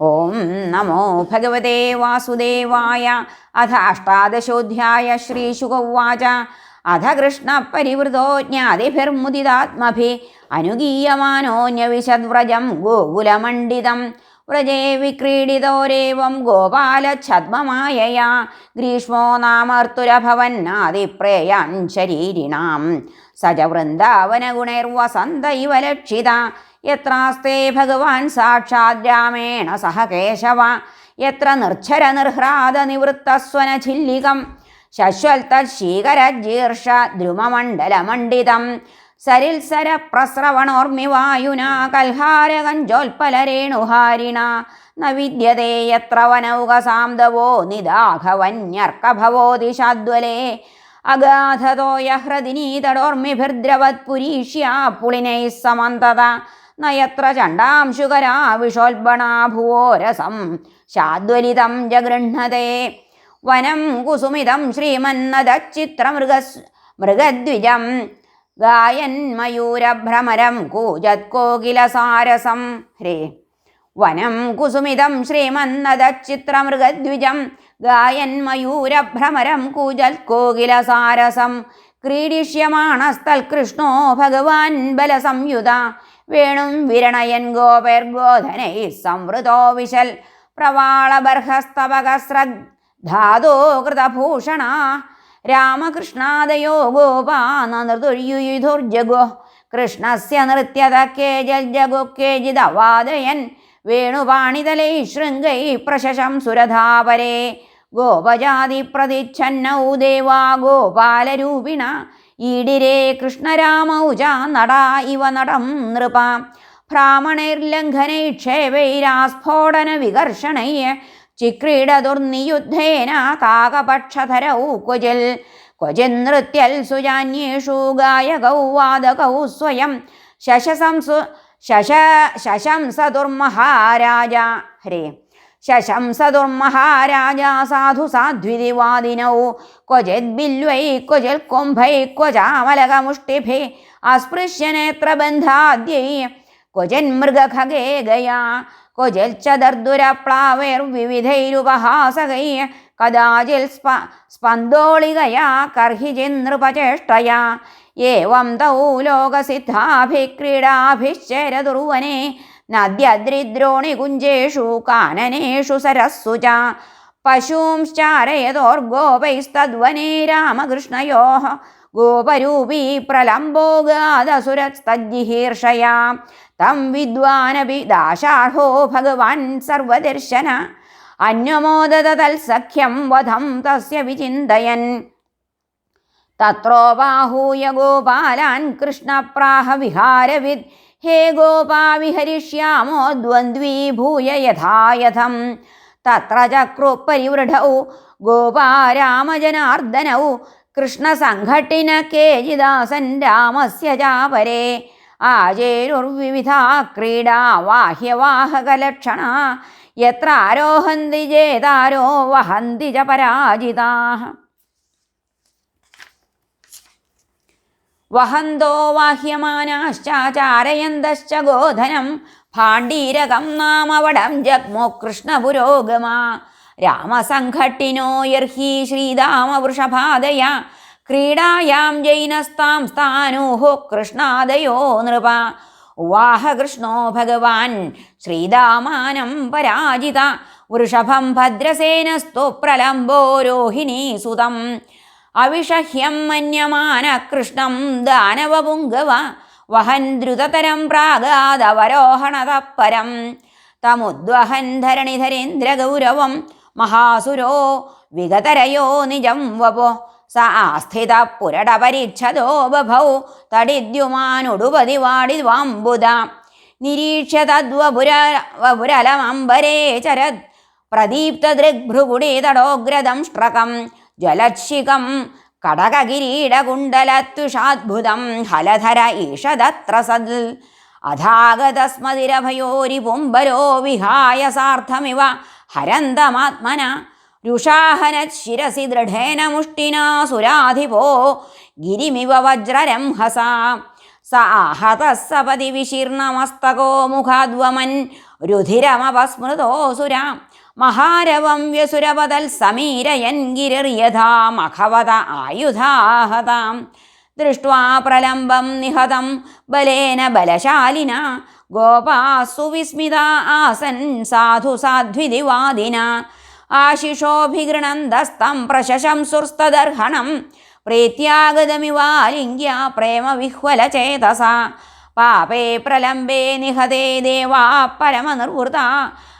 ഓം നമോ ഭഗവതേ വാസുദേവായ അഥ അഷ്ടാദശോധ്യായ ശ്രീശുഗവാച അഥ കൃഷ്ണപരിവൃതോ ജ്ഞാതിഭിർമുദിതാത്മഭി അനുഗീയമാനോന്യവിശദ്വ്രജം ഗോകുലമണ്ഡിതം. വ്രജേ വിക്രീഡിതോരേവം ഗോപാലഛദ്മമായയാ. ഗ്രീഷ്മോ നാമർത്തുരഭവന്നാദിപ്രേയാൻ ശരീരിണാം സജ വൃന്ദാവനഗുണൈർവസന്ത ഇവ ലക്ഷിത. യത്രാസ്തേ ഭഗവാൻ സാക്ഷാത് രാമേണ സഹ കേശവ. യത്ര നിർച്ഛര നിർഹ്രാദ നിവൃത്തസ്വന നിവൃത്തസ്വനഛില്ലികം ശശ്വൽത്തശീകരജീർഷ ദ്രുമമണ്ഡലമണ്ഡിതം സരിൽസര പ്രസ്രവണോർമിവായുനാ കൽഹാരകഞ്ചോൽപ്പലരേണുഹാരിണ ന വിദ്യതേ യത്ര വനൗകസാന്തവോ നിദാഘവന്യർക്കഭവോ ദിശാദ്വലേ. അഗാധതോയ ഹൃദിനീതടോർമിഭിർദ്രവത്പുരീഷ്യാ പുളിനൈः സമന്തത. ന യത്ര ചണ്ഡാംശുകരാ വിഷോൽബണാ ഭുവോരസം. ശാദ്വലിതം ജഗൃഹതേ വനം കുസുമിതം ശ്രീമന്നതച്ചിത്രമൃഗ മൃഗദ്വിജം. ഗായന്മയൂരഭ്രമരം കൂജത് കൂജത്കോകിലസാരസം. ഹ്രേ. വനം കുസുമിതം ശ്രീമന്നതച്ചിത്രമൃഗദ്വിജം ഗായൻ മയൂരഭ്രമരം കൂജൽക്കോകിലസാരസം ക്രീഡിഷ്യമാണസ്തൽകൃഷ്ണോ ഭഗവാൻ ബലസംയുത. വേണും വിരണയൻ ഗോപൈർഗോധനൈ സംവൃതോ വിശൽ. പ്രവാളബർഹസ്തവകസ്രധാതോ കൃതഭൂഷണ. രാമകൃഷ്ണാദയോ ഗോപാനൃതുര്യുയുധുർജഗോ കൃഷ്ണസ്യ നൃത്യത കേജൽ ജഗോ കേജിതവാദയൻ. വേണുപാണിതലൈ ശൃംഗൈ പ്രശശം സുരധാപരേ ഗോപജാതി പ്രതിച്ഛന്നൗ ദേവാ ഗോപാലരൂപിണ. ഈടിരേ കൃഷ്ണരാമൗജ നടാ ഇവ നടം നൃപ. ഭ്രാമണൈർലംഘനൈക്ഷേപൈരാസ്ഫോടന വികർഷണൈ ചിക്രീഡതുർനിയുദ്ധേന കാകപക്ഷധരൗ ക്വചിൽ നൃത്യൽ സുജാന്യേഷു ഗായകൗ വാദകൗ സ്വയം. ശശസംസു शश शशंसदुर्महाराज हरे शशंसदुर्महाराज साधु साध्विदिवादिनौ क्वचिद्बिल्वै क्वचित् कुम्भै क्वचामलकमुष्टिभिः अस्पृश्य नेत्रबन्धाद्यै क्वचिन्मृगखगे गया क्वचिच्च दर्दुरप्लावैर्विविधैरुपहासकैः കദാചിൽ സ്പ സ്പന്ദോളികയാ കർഹിചിന്നൃപചേഷ്ടയാ ഏവം തൗ ലോകസിദ്ധാഭിക്രീഡാഭിശ്ചരതുർവനെ നദ്യദ്രിദ്രോണികുഞ്ചേഷു കാനനേഷു സരസ്സു ച പശൂംശ്ചാരയതോർഗോപൈസ്തദ്വനെ രാമകൃഷ്ണയോ ഗോപരൂപീ പ്രലംബോ ഗാദസുരസ്തജ്ജിഹീർഷയാ തം വിദ്വാനപി ദാശാർഹോ ഭഗവാൻ സർവദർശന. അന്യമോദത തത്സഖ്യം വധം തസ്യ വിചിന്തയൻ. തത്രോപാഹൂയ ഗോപാലാൻ കൃഷ്ണപ്രാഹ വിഹാരവിദ്. ഹേ ഗോപാ വിഹരിഷ്യാമോ ദ്വന്ദ്വീഭൂയ യഥായഥം. തത്ര ചക്രു പരിവൃഢൗ ഗോപാരാമജനാർദ്ദനൗ കൃഷ്ണസംഘട്ടിന കേജിദാസൻ രാമസ്യ ചാപരേ. ആചേരുർവിവിധാ ക്രീഡാ വാഹ്യവാഹകലക്ഷണ. യത്ര ആരോഹന്തി ചേതാരോ വഹന്തി ച പരാജിതാ. വഹന്തോ വാഹ്യമാനാശ്ചാരയന്തശ്ച ഗോധനം ഭാണ്ഡീരകം നാമവടം ജഗ്മോ കൃഷ്ണപുരോഗമാ. രാമസംഘട്ടിനോ യർഹി ശ്രീരാമവൃഷഭാദയ. ക്രീഡായാം ജൈനസ്താം സ്ഥാനൂഹോ കൃഷ്ണാദയോ നൃപ. ഉവാഹ കൃഷ്ണോ ഭഗവാൻ. ശ്രീരാമാനം പരാജിത. വൃഷഭം ഭദ്രസേനസ്തു പ്രലംബോ രോഹിണീ സുതം. അവിഷഹ്യം മന്യമാന കൃഷ്ണം ദാനവപുങ്കവ. വഹൻ ദ്രുതതരം പ്രാഗാദവരോഹണതപ്പരം തമുദ്വഹൻ ധരണിധരേന്ദ്രഗൗരവം. മഹാസുരോ വിഗതരയോ നിജം വപോ. സ ആസ്ഥിത പുരടപരീക്ഷതോ ബഭൗ തടിദ്യുമാനുടുപതിവാടിവാംബുധ നിരീക്ഷ്യ തദ്വപുര വപുരലമംബരേ ചരത് പ്രദീപ്തദൃഗ്ഭ്രുകുടീതടോഗ്രദംഷ്ട്രകം ജ്വലക്ഷികം കടകകിരീടകുണ്ടലത്തുഷാദ്ഭുതം ഹലധര ഈഷദത്ര സദ് അഥാഗതസ്മതിരഭയോരി പുംബരോ വിഹായ സാർത്ഥമിവ ഹരന്തമാത്മന രുഷാഹനത് ശിരസി ദൃഢേന മുഷ്ടിനാ സുരാധിപോ ഗിരിമിവ വജ്രരംഹസ. സ ആഹത സപതി വിശീർണമസ്തകോ മുഖാദ്വമൻ രുധിരമപസ്മൃതോസുരാം മഹാരവം വ്യസുരപതൽ സമീരയൻ ഗിരിയഥാ മഖവത ആയുധാഹതാം. ദൃഷ്ട്വാ പ്രലംബം നിഹതം ബലേന ബലശാലിന. ഗോപാസുവിസ്മിത ആസൻ സാധു സാധ്വിതിവാദിന ആശിഷോഭിഗൃണന്തസ്തം പ്രശശംസുർസ്തദർഹണം പ്രീത്യാഗതമിവാലിംഗ്യ പ്രേമവിഹ്വലചേതസ. പാപേ പ്രലംബേ നിഹതേ ദേവാ പരമനിർവൃത.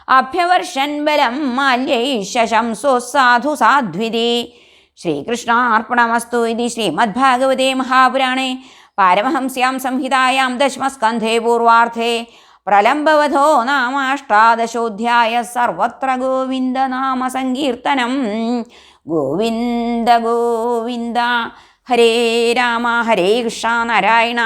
അഭ്യവർഷൻ ബലം മാല്യൈ ശശംസു സാധു സാധ്വിതി. ശ്രീകൃഷ്ണാർപ്പണമസ്തു ഇതി ശ്രീമദ്ഭാഗവതേ മഹാപുരാണേ. പാരമഹംസ്യാം സംഹിതായാം ദശമസ്കന്ധേ പൂർവാർത്ഥേ. പ്രലംബവധോ നാമ അഷ്ടാദശോധ്യായ സർവത്ര ഗോവിന്ദനാമ സങ്കീർത്തനം. ഗോവിന്ദ ഗോവിന്ദ ഹരേ രാമ ഹരേ കൃഷ്ണ നാരായണ.